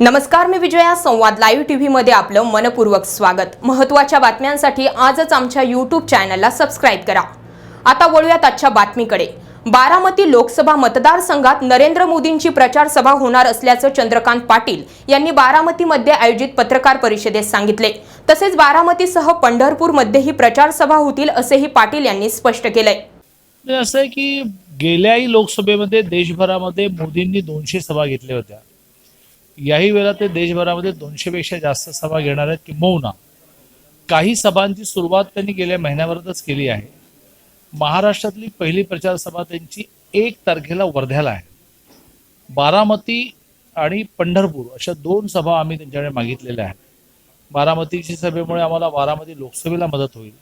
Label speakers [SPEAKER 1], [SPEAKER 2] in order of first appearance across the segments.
[SPEAKER 1] नमस्कार मी विजया. संवाद live TV मध्ये आपलं मनपूर्वक स्वागत. महत्त्वाच्या बातम्यांसाठी आजच आमच्या यूट्यूब चॅनलला सबस्क्राईब करा. आता वळूयात आजच्या बातमीकडे. बारामती लोकसभा मतदारसंघात नरेंद्र मोदींची प्रचार सभा होणार असल्याचं चंद्रकांत पाटील यांनी बारामतीमध्ये आयोजित पत्रकार परिषदेत सांगितले. तसेच बारामतीसह पंढरपूरमध्येही प्रचार सभा होतील असेही पाटील यांनी स्पष्ट केलंय.
[SPEAKER 2] म्हणजे असं आहे की गेल्याही लोकसभेमध्ये देशभरामध्ये मोदींनी दोनशे सभा घेतल्या होत्या. याही वेळा ते देशभरामध्ये दोनशेपेक्षा जास्त सभा घेणार आहेत किंबहुना काही सभांची सुरुवात त्यांनी गेल्या महिन्याभरातच केली आहे. महाराष्ट्रातली पहिली प्रचारसभा त्यांची एक तारखेला वर्ध्याला आहे. बारामती आणि पंढरपूर अशा दोन सभा आम्ही त्यांच्याकडे मागितलेल्या आहेत. बारामतीची सभेमुळे आम्हाला बारामती लोकसभेला मदत होईल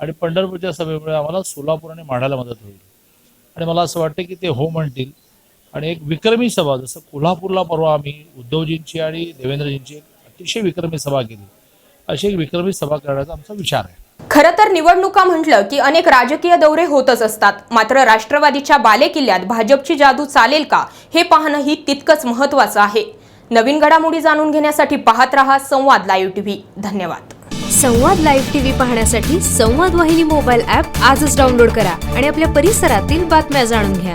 [SPEAKER 2] आणि पंढरपूरच्या सभेमुळे आम्हाला सोलापूर आणि माढ्याला मदत होईल. आणि मला असं वाटतं की ते हो म्हणतील. आणि एक विक्रमी सभा जसं कोल्हापूरला परवा आम्ही उद्धवजींची आणि देवेंद्रजींची एक अतिशय विक्रमी सभा केली. अशी एक विक्रमी सभा करण्याचा आमचा विचार आहे.
[SPEAKER 1] खरं तर निवडणुका म्हटलं की अनेक राजकीय दौरे होतच असतात. मात्र राष्ट्रवादीच्या बालेकिल्ल्यात भाजपची जादू चालेल का हे पाहणंही तितकंच महत्वाचं आहे. नवीन घडामोडी जाणून घेण्यासाठी पाहत रहा संवाद लाईव्ह टीव्ही. धन्यवाद.
[SPEAKER 3] संवाद लाईव्ह टीव्ही पाहण्यासाठी संवाद वाहिनी मोबाईल ॲप आजच डाउनलोड करा आणि आपल्या परिसरातील बातम्या जाणून घ्या.